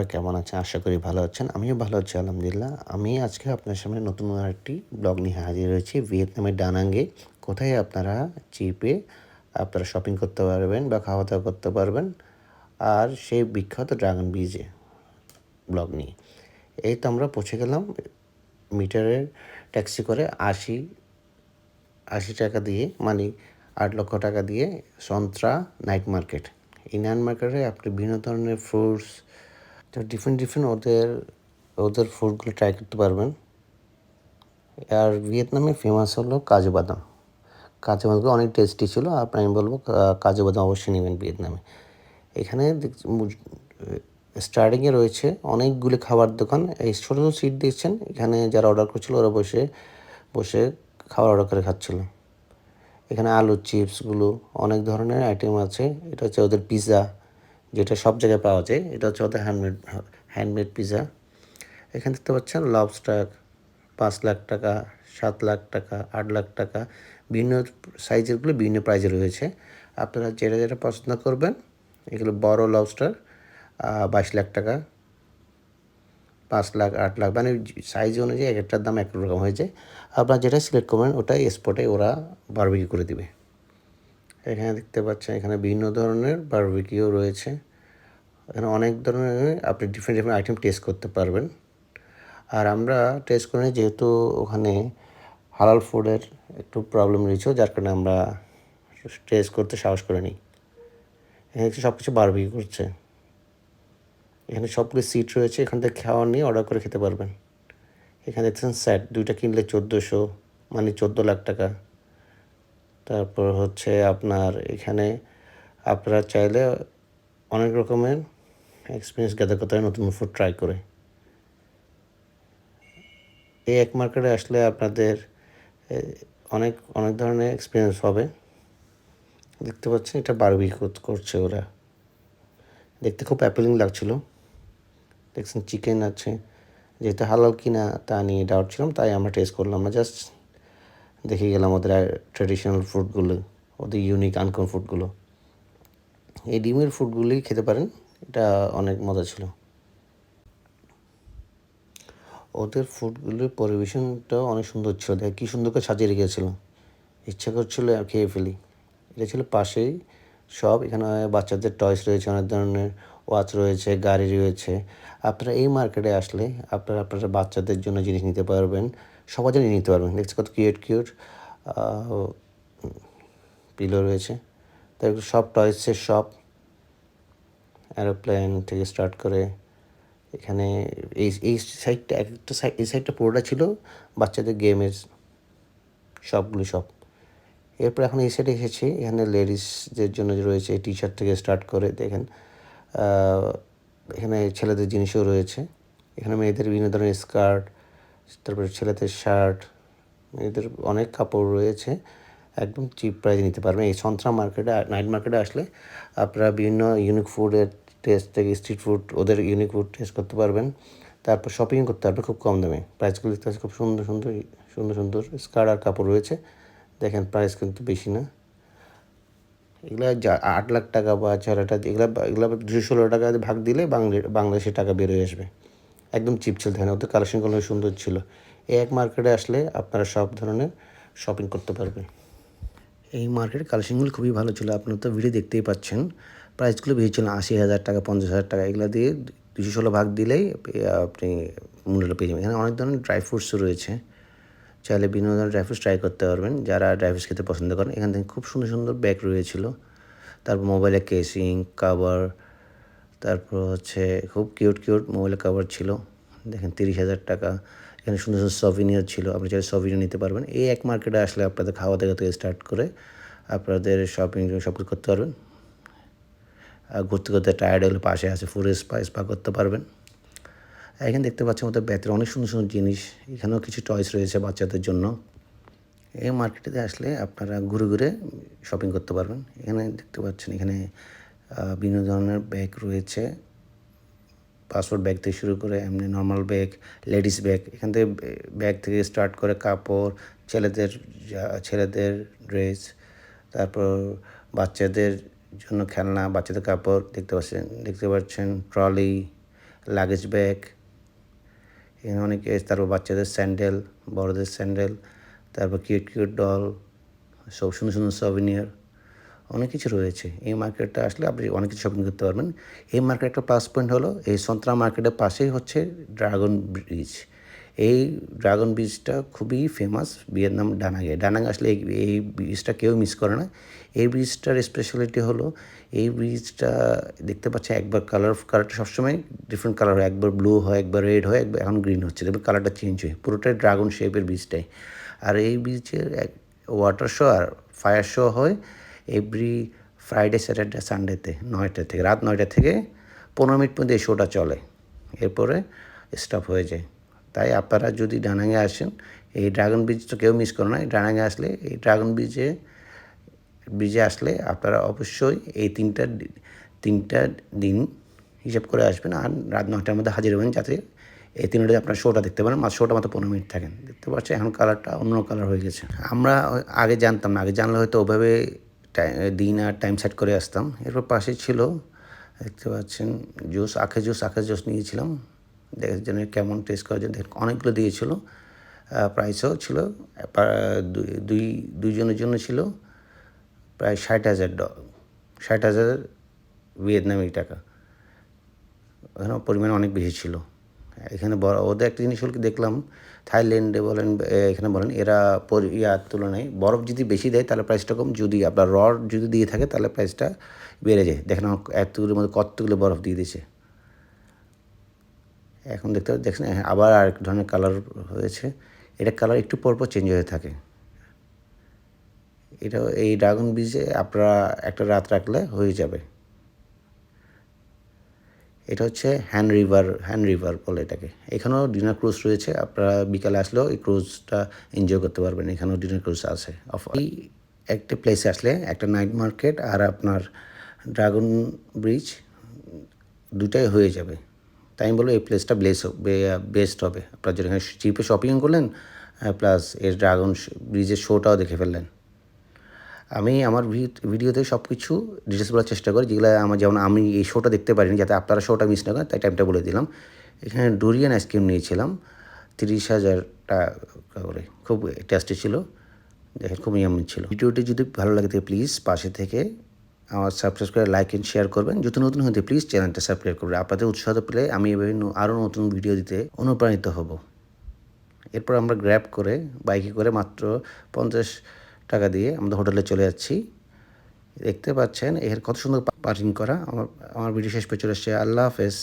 সবাই কেমন আছেন আশা করি ভালো আছেন। আমিও ভালো আছি, আলহামদুলিল্লাহ। আমি আজকে আপনার সামনে নতুন আরেকটি ব্লগ নিয়ে হাজির হয়েছি। ভিয়েতনামের ডানাঙ্গে। কোথায় আপনারা চিপে আপনারা শপিং করতে পারবেন বা খাওয়া দাওয়া করতে পারবেন? আর সেই বিখ্যাত ড্রাগন ব্রিজে ব্লগ নিয়ে। এই তো আমরা পৌঁছে গেলাম মিটারের ট্যাক্সি করে আশি আশি টাকা দিয়ে মানে আট লক্ষ টাকা দিয়ে সন্ত্রা নাইট মার্কেট। এই নাইট মার্কেটে আপনি বিভিন্ন ধরনের ফ্রুটস ডিফারেন্ট ডিফারেন্ট ওদের ওদের ফুডগুলো ট্রাই করতে পারবেন। আর ভিয়েতনামে ফেমাস হলো কাজু বাদাম। কাজু বাদামগুলো অনেক টেস্টি ছিল আর আমি বলব কাজু বাদাম অবশ্যই নেবেন ভিয়েতনামে। এখানে স্টার্টিংয়ে রয়েছে অনেকগুলি খাবার দোকান। এই ছোটো ছোটো সিট দিচ্ছেন এখানে যারা অর্ডার করছিল, ওরা বসে বসে খাবার অর্ডার করে খাচ্ছিল। এখানে আলু চিপসগুলো অনেক ধরনের আইটেম আছে। এটা হচ্ছে ওদের পিৎজা যেটা সব জায়গায় পাওয়া যায়, এটা হচ্ছে ওদের হ্যান্ডমেড হ্যান্ডমেড পিৎজা এখানে দেখতে পাচ্ছেন লবস্টার পাঁচ লাখ টাকা, সাত লাখ টাকা, আট লাখ টাকা, বিভিন্ন সাইজেরগুলো বিভিন্ন প্রাইজে রয়েছে। আপনারা যেটা যেটা পছন্দ করবেন, এগুলো বড় লবস্টার বাইশ লাখ টাকা, পাঁচ লাখ, আট লাখ মানে সাইজ অনুযায়ী এক একটার দাম এক রকম হয়ে যায়। আপনারা যেটা সিলেক্ট করবেন, ওটাই স্পটে ওরা বারবিকিউ করে দিবে। এখানে দেখতে পাচ্ছেন, এখানে বিভিন্ন ধরনের বারবিকিউ রয়েছে। এখানে অনেক ধরনের আপনি ডিফারেন্ট ডিফারেন্ট আইটেম টেস্ট করতে পারবেন। আর আমরা টেস্ট করে যেহেতু ওখানে হালাল ফুডের একটু প্রবলেম রয়েছে, যার কারণে আমরা টেস্ট করতে সাহস করে নিই। এখানে সব কিছু বারবিকিউ করছে। এখানে সবগুলো সিট রয়েছে, এখান থেকে খাওয়ার নিয়ে অর্ডার করে খেতে পারবেন। এখানে দেখছেন স্যাট দুইটা কিনলে চোদ্দোশো মানে চোদ্দ লাখ টাকা। তারপর হচ্ছে আপনার এখানে আপনারা চাইলে অনেক রকমের এক্সপিরিয়েন্স গ্যাদার করতে হয় নতুন ফুড ট্রাই করে। এই এক মার্কেটে আসলে আপনাদের অনেক অনেক ধরনের এক্সপিরিয়েন্স হবে। দেখতে পাচ্ছেন এটা বারবি করছে ওরা। দেখতে খুব অ্যাপেলিং লাগছিল। দেখছেন চিকেন আছে, যেহেতু হালাল কিনা তা নিয়ে ডাউট ছিলাম, তাই আমরা টেস্ট করলাম না জাস্ট দেখে গেলাম ওদের ট্রেডিশনাল ফুডগুলো ওদের ইউনিক আনকন ফুডগুলো এই ডিমের ফুডগুলি খেতে পারেন, এটা অনেক মজা ছিল। ওদের ফুডগুলির পরিবেশনটা অনেক সুন্দর ছিল, দেখ কী সুন্দর করে সাজিয়ে রেখেছিল। ইচ্ছা করছিল খেয়ে ফেলি। এটা ছিল পাশেই সব, এখানে বাচ্চাদের টয়স রয়েছে, অনেক ধরনের ওয়াচ রয়েছে, গাড়ি রয়েছে। আপনারা এই মার্কেটে আসলে আপনারা আপনারা বাচ্চাদের জন্য জিনিস নিতে পারবেন। সবার জন্য নিতে পারবেন। দেখছি কত কিউট কিউট পিলো রয়েছে। তারপর সব টয়সের শপ অ্যারোপ্লেন থেকে স্টার্ট করে এখানে এই এই সাইডটা এক একটা সাইড এই সাইডটা পুরোটা ছিল বাচ্চাদের গেমের সবগুলো সব। এরপর এখন এই সাইডে এসেছি। এখানে লেডিসদের জন্য রয়েছে টি শার্ট থেকে স্টার্ট করে দেখেন। এখানে ছেলেদের জিনিসও রয়েছে। এখানে মেয়েদের বিভিন্ন ধরনের স্কার্ট তারপরে ছেলেদের শার্ট এদের অনেক কাপড় রয়েছে, একদম চিপ প্রাইসে নিতে পারবেন। এই সন্ত্রা মার্কেটে নাইট মার্কেটে আসলে আপনারা বিভিন্ন ইউনিক ফুডের টেস্ট থেকে স্ট্রিট ফুড ওদের ইউনিক ফুড টেস্ট করতে পারবেন। তারপর শপিং করতে পারবেন খুব কম দামে। প্রাইসগুলো দেখতে পাচ্ছি খুব সুন্দর সুন্দর সুন্দর সুন্দর স্কার্ট আর কাপড় রয়েছে। দেখেন প্রাইস কিন্তু বেশি না। এগুলা যা আট লাখ টাকা বা চার লাখ টাকা, এগুলা এগুলা দুশো ষোলো টাকা ভাগ দিলে বাংলা, বাংলাদেশের টাকা বেরোয় আসবে। একদম চিপ ছিল। দেখেন, ওদের কালেকশনগুলো সুন্দর ছিল। এই এক মার্কেটে আসলে আপনারা সব ধরনের শপিং করতে পারবেন। এই মার্কেটের কালেকশনগুলো খুবই ভালো ছিল। আপনারা তো ভিডিও দেখতেই পাচ্ছেন। প্রাইসগুলো বেশি ছিল আশি হাজার টাকা, পঞ্চাশ হাজার টাকা, এগুলো দিয়ে দুশো ষোলো ভাগ দিলেই আপনি মূল্যটা পেয়ে যাবেন। এখানে অনেক ধরনের ড্রাই ফ্রুটসও রয়েছে। চাইলে বিভিন্ন ধরনের ড্রাই ফ্রুটস ট্রাই করতে পারবেন। যারা ড্রাই ফ্রুটস খেতে পছন্দ করেন, এখান থেকে খুব সুন্দর সুন্দর ব্যাগ রয়েছিল। তারপর মোবাইলের কেসিং কাভার তারপর হচ্ছে খুব কিউট কিউট মোবাইলের কাভার ছিল। দেখেন তিরিশ হাজার টাকা। এখানে সুন্দর সুন্দর সভিনিয়ার ছিল। আপনি চাইলে সভিনিয়ার নিতে পারবেন। এই এক মার্কেটে আসলে আপনাদের খাওয়া দাওয়া থেকে স্টার্ট করে আপনাদের শপিং সব কিছু করতে পারবেন। আর ঘুরতে ঘুরতে টায়ার্ড হলে পাশে আছে ফুড স্পা স্পা করতে পারবেন। এখানে দেখতে পাচ্ছেন ওদের ব্যাতের অনেক সুন্দর সুন্দর জিনিস। এখানেও কিছু টয়েস রয়েছে বাচ্চাদের জন্য। এই মার্কেটেতে আসলে আপনারা ঘুরে ঘুরে শপিং করতে পারবেন। এখানে দেখতে পাচ্ছেন, এখানে বিভিন্ন ধরনের ব্যাগ রয়েছে। পাসপোর্ট ব্যাগ থেকে শুরু করে এমনি নর্মাল ব্যাগ লেডিস ব্যাগ এখান থেকে ব্যাগ থেকে স্টার্ট করে কাপড়, ছেলেদের ছেলেদের ড্রেস তারপর বাচ্চাদের জন্য খেলনা, বাচ্চাদের কাপড়, দেখতে পাচ্ছেন দেখতে পাচ্ছেন ট্রলি লাগেজ ব্যাগ এখানে অনেক তারপর বাচ্চাদের স্যান্ডেল বড়দের স্যান্ডেল তারপর কিউট কিউট ডল সব সুন্দর সুন্দর সভিনিয়ার অনেক কিছু রয়েছে। এই মার্কেটটা আসলে আপনি অনেক কিছু শপিং করতে পারবেন। এই মার্কেটটা প্লাস পয়েন্ট হলো, এই সন্ত্রা মার্কেটের পাশেই হচ্ছে ড্রাগন ব্রিজ এই ড্রাগন ব্রিজটা খুবই ফেমাস ভিয়েতনাম ডানাঙ্গে ডানাং আসলে এই ব্রিজটা কেউ মিস করে না। এই ব্রিজটার স্পেশালিটি হলো, এই ব্রিজটা দেখতে পাচ্ছে একবার কালার কালারটা সবসময় ডিফারেন্ট কালার হয়। একবার ব্লু হয়, একবার রেড হয়, একবার এখন গ্রিন হচ্ছে। দেখবে কালারটা চেঞ্জ হয়। পুরোটাই ড্রাগন শেপের ব্রিজটাই আর এই ব্রিজের এক ওয়াটার শো আর ফায়ার শো হয়। এভরি ফ্রাইডে স্যাটারডে সানডেতে নয়টা থেকে, রাত নয়টা থেকে পনেরো মিনিট পর্যন্ত এই শোটা চলে। এরপরে স্টপ হয়ে যায়। তাই আপনারা যদি ডানাঙ্গে আসেন, এই ড্রাগন ব্রিজ তো কেউ মিস করে না ডানাঙ্গে আসলে, এই ড্রাগন ব্রিজে ব্রিজে আসলে আপনারা অবশ্যই এই তিনটা তিনটা দিন হিসাব করে আসবেন আর রাত নয়টার মধ্যে হাজির হবেন যাতে এই তিনটা আপনার শোটা দেখতে পারেন। মাত্র শোটা মাত্র পনেরো মিনিট থাকেন। দেখতে পাচ্ছেন এখন কালারটা অন্য কালার হয়ে গেছে। আমরা আগে জানতাম না, আগে জানলে হয়তো ওভাবে দিন আর টাইম সেট করে আসতাম। এরপর পাশে ছিল, দেখতে পাচ্ছেন, জুস, আখের জুস আখের জুস নিয়েছিলাম। দেখার জন্য কেমন টেস্ট করার জন্য অনেকগুলো দিয়েছিল। প্রাইসও ছিল দুই- দুই, দুইজনের জন্য ছিল, প্রায় ষাট হাজার ড, ষাট হাজার ভিয়েতনামি টাকা। ওখানে পরিমাণ অনেক বেশি ছিল। এখানে ওদের একটা জিনিস হল দেখলাম থাইল্যান্ডে বলেন এখানে বলেন এরা ইয়ার তুলনায় বরফ যদি বেশি দেয় তাহলে প্রাইসটা কম যদি আপনার রড যদি দিয়ে থাকে তাহলে প্রাইসটা বেড়ে যায়। দেখেন এতগুলোর মধ্যে কতগুলো বরফ দিয়ে দিয়েছে। এখন দেখতে দেখছেন হ্যাঁ, আবার আরেক ধরনের কালার হয়েছে। এটা কালার একটু পরপর চেঞ্জ হয়ে থাকে। এটা এই ড্রাগন বীজে আপনারা একটা রাত রাখলে হয়ে যাবে। এটা হচ্ছে হ্যান্ড রিভার হ্যান্ড রিভার বলে এটাকে। এখানেও ডিনার ক্রুজ রয়েছে, আপনারা বিকালে আসলেও এই ক্রুজটা এনজয় করতে পারবেন, এখানেও ডিনার ক্রুজ আছে। এই একটা প্লেসে আসলে একটা নাইট মার্কেট আর আপনার ড্রাগন ব্রিজ দুটাই হয়ে যাবে। তাই আমি বলব এই প্লেসটা ব্লেস বেস্ট হবে। আপনার যেখানে চিপে শপিং করলেন প্লাস এর ড্রাগন ব্রিজের শোটাও দেখে ফেললেন। আমি আমার ভিডিওতে সব কিছু ডিটেলস বলার চেষ্টা করি, যেগুলো আমার যেমন আমি এই শোটা দেখতে পারিনি, যাতে আপনারা শোটা মিস না করেন, তাই টাইমটা বলে দিলাম। এখানে ডুরিয়ান আইসক্রিম নিয়েছিলাম, তিরিশ হাজার টাকা করে, খুব টেস্টি ছিল, দেখেন খুব ইয়ামি ছিল। ভিডিওটি যদি ভালো লাগে প্লিজ পাশে থেকে আমার সাবস্ক্রাইব করে লাইক এন্ড শেয়ার করবেন। যদি নতুন হতে প্লিজ চ্যানেলটা সাবস্ক্রাইব করবেন। আপনাদের উৎসাহ পেলে আমি এভাবে আরও নতুন ভিডিও দিতে অনুপ্রাণিত হব। এরপর আমরা গ্র্যাব করে বাইকে করে মাত্র পঞ্চাশ টাকা দিয়ে আমাদের হোটেলে চলে যাচ্ছি। দেখতে পাচ্ছেন, এর কত সুন্দর পার্কিং করা। আমার আমার ভিডিও শেষ পেয়ে চলে এসছে আল্লাহ হাফেজ।